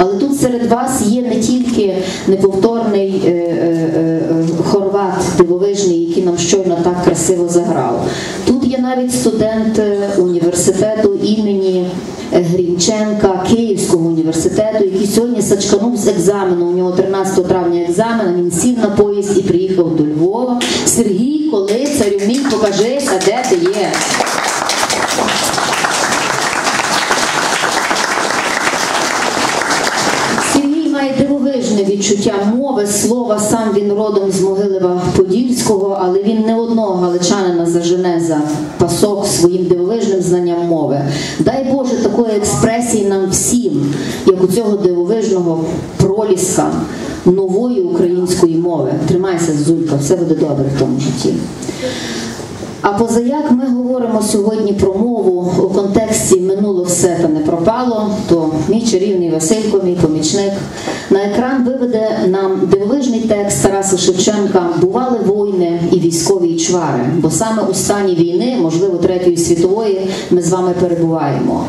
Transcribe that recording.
Але тут серед вас є не тільки неповторний е, е, е, хорват дивовижний, який нам щойно так красиво заграв. Тут є навіть студент е, університету імені е, Грінченка Київського університету, який сьогодні сачканув з екзамену. У нього 13 травня екзамен, він сів на поїзд і приїхав до Львова. Сергій, коли царю мій, покажися, де ти є. Сергій має дивовижне відчуття мови, слова. Сам він родом з Могилева Подільського, але він не одного галичанина зажене за пасок своїм дивовижним знанням мови. Дай Боже такої експресії нам всім, як у цього дивовижного проліска нової української мови. Тримайся, Зулька, все буде добре в тому житті. А позаяк ми говоримо сьогодні про мову у контексті минуло все та не пропало, то мій чарівний Василько, мій помічник, на екран виведе нам дивовижний текст Тараса Шевченка Бували війни і військові чвари, бо саме у стані війни, можливо, Третьої світової, ми з вами перебуваємо.